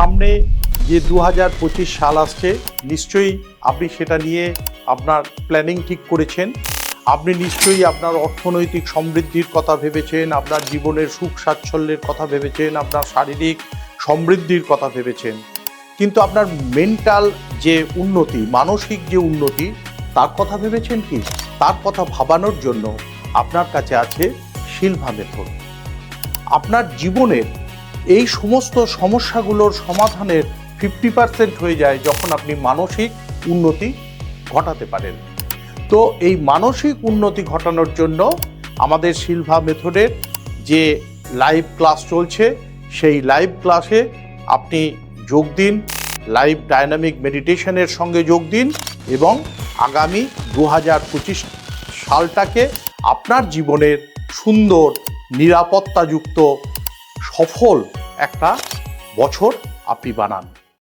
সামনে যে দু পঁচিশ সাল আসছে, নিশ্চয়ই আপনি সেটা নিয়ে আপনার প্ল্যানিং ঠিক করেছেন। আপনি নিশ্চয়ই আপনার অর্থনৈতিক সমৃদ্ধির কথা ভেবেছেন, আপনার জীবনের সুখ স্বাচ্ছল্যের কথা ভেবেছেন, আপনার শারীরিক সমৃদ্ধির কথা ভেবেছেন। কিন্তু আপনার মেন্টাল যে উন্নতি, মানসিক যে উন্নতি, তার কথা ভেবেছেন কি? তার কথা ভাবানোর জন্য আপনার কাছে আছে শিলভা মেথড আপনার জীবনের এই সমস্ত সমস্যাগুলোর সমাধানের ফিফটি পার্সেন্ট হয়ে যায় যখন আপনি মানসিক উন্নতি ঘটাতে পারেন। তো এই মানসিক উন্নতি ঘটানোর জন্য আমাদের শিলভা মেথডের যে লাইভ ক্লাস চলছে, সেই লাইভ ক্লাসে আপনি যোগ দিন লাইভ ডায়নামিক মেডিটেশনের সঙ্গে যোগ দিন এবং আগামী দু হাজার পঁচিশ সালটাকে আপনার জীবনের সুন্দর নিরাপত্তাযুক্ত সফল একটা বছর আপনি বানান।